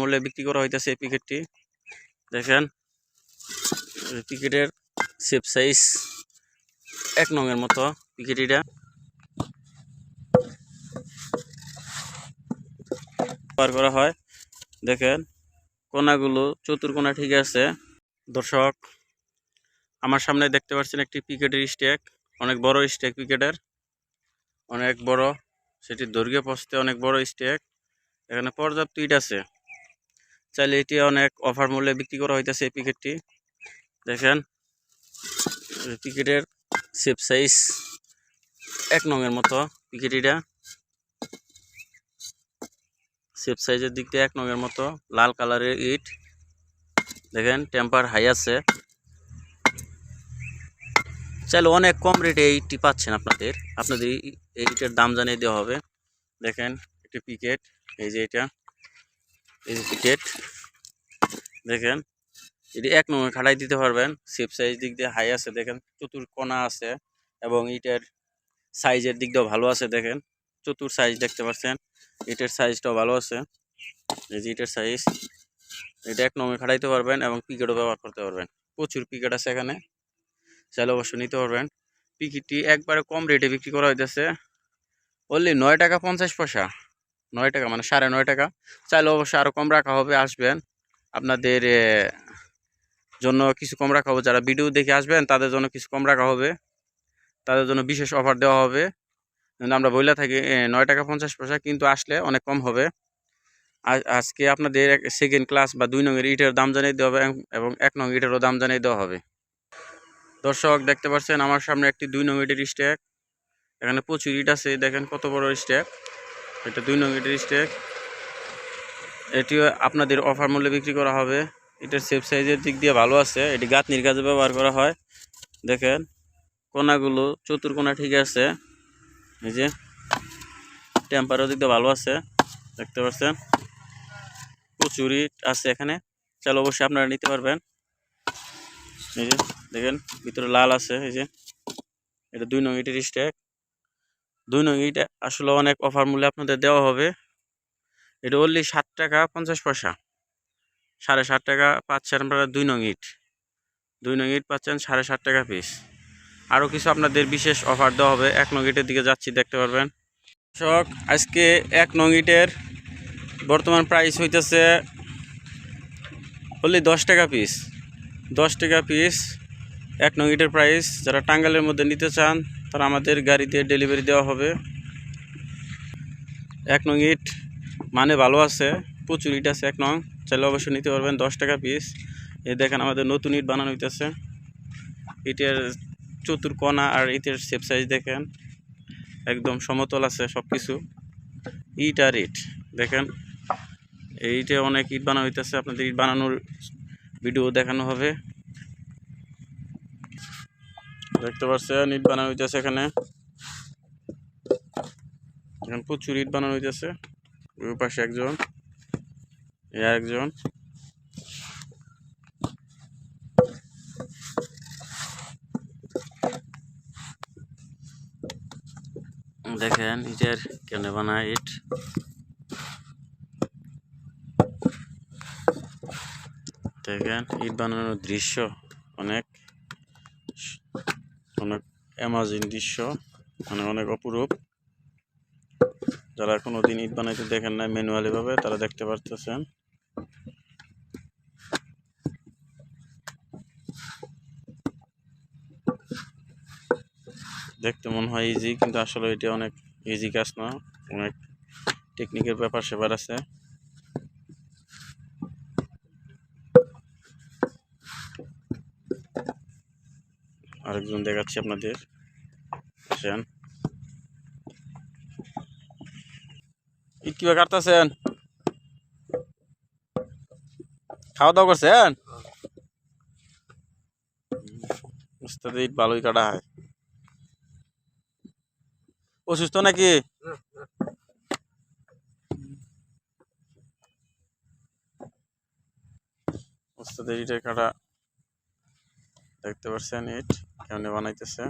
মূল্যে বিক্রি করা হইতেছে এই পিকেটটি। দেখেন পিকেটের সেপ সাইজ এক নঙের মতো পিকেটিটা। পার করা হয়। দেখেন, কোনাগুলো চতুর্কোনা ঠিক আছে। দর্শক, আমার সামনে দেখতে পাচ্ছেন একটি পিকেটের স্টেক অনেক বড় স্টেক পিকেটের। অনেক বড় সেটি দৈর্ঘ্য পস্তে অনেক বড় স্টেক এখানে পর্যাপ্ত ইট আছে। চাইলে এটি অনেক অফার মূল্যে বিক্রি করা হইতেছে এই পিকেটটি দেখেন পিকেটের সেপ সাইজ এক নঙের মতো পিকেটিটা সেপ সাইজের দিক দিয়ে এক নঙের মতো, লাল কালারের ইট। দেখেন টেম্পার হাই আছে। চাইলে অনেক কম রেটে এই ইটটি পাচ্ছেন আপনাদের। আপনাদের এই এই ইটের দাম জানিয়ে দেওয়া হবে। দেখেন, একটি পিকেট এই যে এটা। এই যে দেখেন, এটি এক নম্বর খাটাই দিতে পারবেন। সেপ সাইজ দিক দিয়ে হাই আছে, দেখেন, চতুর কোনা আছে এবং ইটের সাইজের দিক দিয়েও ভালো আছে, দেখেন, চতুর সাইজ দেখতে পাচ্ছেন ইটের সাইজটাও ভালো আছে। এই যে ইটের সাইজ এটা এক নম্বর খাটাইতে পারবেন এবং পিকেটও ব্যবহার করতে পারবেন। প্রচুর পিকেট আছে এখানে, চাইলে অবশ্যই নিতে পারবেন। পিকেটটি একবারে কম রেটে বিক্রি করা হইতেছে। অনলি নয় টাকা পঞ্চাশ পয়সা। নয় টাকা মানে সাড়ে নয় টাকা। চাইলে অবশ্যই আরও কম রাখা হবে, আসবেন। আপনাদের জন্য কিছু কম রাখা হবে। যারা ভিডিও দেখে আসবেন, তাদের জন্য কিছু কম রাখা হবে। তাদের জন্য বিশেষ অফার দেওয়া হবে। আমরা বইলা থাকি নয় টাকা পঞ্চাশ পয়সা, কিন্তু আসলে অনেক কম হবে। আজ, আজকে আপনাদের সেকেন্ড ক্লাস বা দুই নঙের ইটের দাম জানিয়ে দেওয়া হবে, এবং এক নং ইটেরও দাম জানিয়ে দেওয়া হবে। দর্শক, দেখতে পাচ্ছেন আমার সামনে একটি দুই নং ইটের স্ট্যাক। এখানে প্রচুর ইট আছে, দেখেন কত বড় স্ট্যাক। এটা দুই নং ইটের স্ট্যাক এটিও আপনাদের অফার মূল্যে বিক্রি করা হবে। এটার সেফ সাইজের দিক দিয়ে ভালো আছে। এটি গাঁথনির কাজে ব্যবহার করা হয়। দেখেন, কোনাগুলো চতুর্কোনা ঠিক আছে। এই যে টেম্পারও দিক দিয়ে ভালো আছে। দেখতে পাচ্ছেন ইট আছে এখানে। চাইলে অবশ্যই আপনারা নিতে পারবেন। এই যে, দেখেন, ভিতরে লাল আছে। এই যে, এটা দুই নং ইটের স্ট্যাক দুই নং ইট আসলে অনেক অফার মূল্যে আপনাদের দেওয়া হবে। এটা অনলি সাত টাকা পঞ্চাশ পয়সা। সাড়ে সাত টাকা পাচ্ছেন আপনারা দুই নং ইট। দুই নং ইট পাচ্ছেন সাড়ে সাত টাকা পিস আরও কিছু আপনাদের বিশেষ অফার দেওয়া হবে। এক নং ইটের দিকে যাচ্ছি, দেখতে পারবেন। শখ আজকে এক নং ইটের বর্তমান প্রাইস হইতেছে অনলি দশ টাকা পিস দশ টাকা পিস এক নং ইটের প্রাইস যারা টাঙ্গালের মধ্যে নিতে চান তারা আমাদের গাড়িতে ডেলিভারি দেওয়া হবে। এক নং ইট মানে ভালো আছে, প্রচুর ইট আছে এক নং। চাইলে অবশ্যই নিতে পারবেন, দশ টাকা পিস এ দেখেন আমাদের নতুন ইট বানানো হইতেছে। ইটের চতুর কোনা আর ইটের শেপ সাইজ দেখেন। একদম সমতল আছে সব কিছু ইট আর ইট, দেখেন। এই ইটে অনেক ইট বানানো হইতেছে, আপনাদের ইট বানানোর ভিডিও দেখানো হবে। দেখতে পাচ্ছেন ইট বানানো হইতেছে এখানে। এখানে প্রচুর ইট বানানো হইতেছে। ওই পাশে একজন একজন। দেখেন, ইটের কেন বানায় ইট। দেখেন, ইট বানানোর দৃশ্য অনেক। অনেক অ্যামাজিং দৃশ্য মানে অনেক অপরূপ। যারা কোনো দিন ইট বানাইতে দেখেন না ম্যানুয়ালি ভাবে, তারা দেখতে পারতেছেন। দেখতে মনে হয় ইজি কিন্তু আসলে এটি অনেক ইজি কাজ না। অনেক টেকনিকের ব্যাপার সেবার আছে। আরেকজন দেখাচ্ছি আপনাদের। আসেন। ইট কীভাবে কাটতেছেন? খাওয়া দাওয়া করছেন? উস্তাদ ইট ভালোই কাটা হয় অসুস্থ নাকি? উস্তাদের ইটের কাটা দেখতে পাচ্ছেন ইট কেমনে বানাইতেছে।